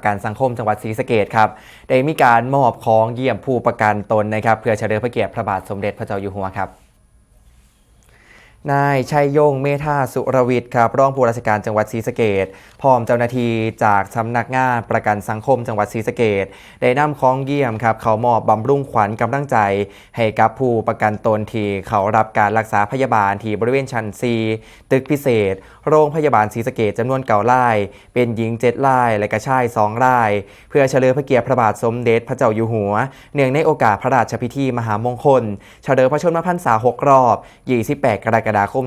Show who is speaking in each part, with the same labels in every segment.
Speaker 1: ประกันสังคมจังหวัดศรีสะเกดครับได้มีการมอบของเยี่ยมผู้ประกันตนนะครับเพื่อเฉลิมพระเกียรติพระบาทสมเด็จพระเจ้าอยู่หัวครับ นายชัยยงเมธาสุรวิทย์ครับรองผู้ราชการจังหวัดศรีสะเกดพร้อมเจ้าหน้าที่จากสำนักงานประกันสังคมจังหวัดศรีสะเกดได้นำของเยี่ยมครับเขามอบบำรุงขวัญกำลังใจ ให้กับผู้ประกันตนที่เขารับการรักษาพยาบาลที่บริเวณชั้น4ตึกพิเศษ โรงพยาบาลศรีสะเกดจำนวนเก่าล่ายเป็นหญิงเจ็ดล่ายและก็ชายสองล่ายเพื่อเฉลิมพระเกียรติพระบาทสมเด็จพระเจ้าอยู่หัว เนื่องในโอกาสพระราชพิธีมหามงคล เฉลิมพระชนมพรรษา6รอบ 28 กรกฎาคม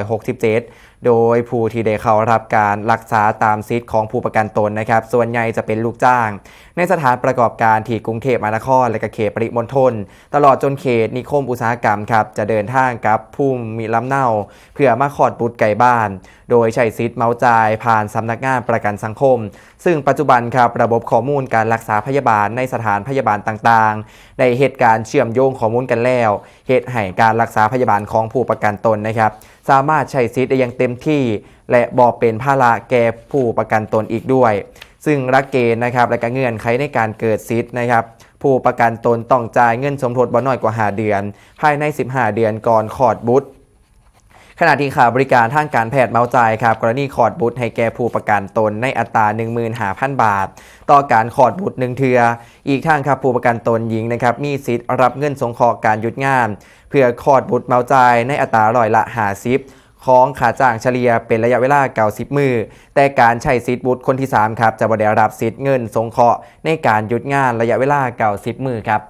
Speaker 1: 2567 โดยผู้ที่ได้เข้ารับการรักษาตามสิทธิ์ของผู้ประกันตนนะครับ ส่วนใหญ่จะเป็นลูกจ้าง ในสถานประกอบการที่กรุงเทพมหานครและก็เขตปริมณฑลตลอดจนเขตนิคมอุตสาหกรรมครับจะเดินทางกับผู้มีลำเนา เพื่อมาขอดบุตรไก่บ้าน โดยใช้สิทธิ์เมาจ่ายผ่านสำนักงานประกันสังคม ซึ่งปัจจุบันครับระบบข้อมูลการรักษาพยาบาลในสถานพยาบาลต่างๆ ในเหตุการณ์เชื่อมโยงข้อมูลกันแล้วเหตุให้การรักษาพยาบาลของผู้ประกันตนนะครับ สามารถใช้สิทธิ์ได้อย่างเต็มที่ และบอเป็นภาระแก่ผู้ประกันตนอีกด้วย ซึ่งรักเกณฑ์นะครับและก็เงื่อนไขในการเกิดสิทธิ์นะครับผู้ประกันตนต้องจ่ายเงินสมทบบ่น้อยกว่า 5 เดือน ภายใน 15 เดือนก่อนขอดบุตร ขณะที่ค่าบริการทางการแพทย์เมาจ่ายครับกรณีขอดบุตรให้แก่ผู้ประกันตนในอัตรา 15,000 บาท ต่อการขอดบุตรหนึ่งเทือ อีกทางครับผู้ประกันตนหญิงนะครับมีสิทธิ์รับเงินสงเคราะห์การหยุดงาน เพื่อขอดบุตรเมาจ่ายในอัตราร้อยละ50ของค่าจ้างเฉลี่ยเป็นระยะเวลา90มือ แต่การใช้สิทธิ์บุตรคนที่ 3 ครับ จะบ่ได้รับสิทธิ์เงินสงเคราะห์ในการหยุดงานระยะเวลา90มือครับ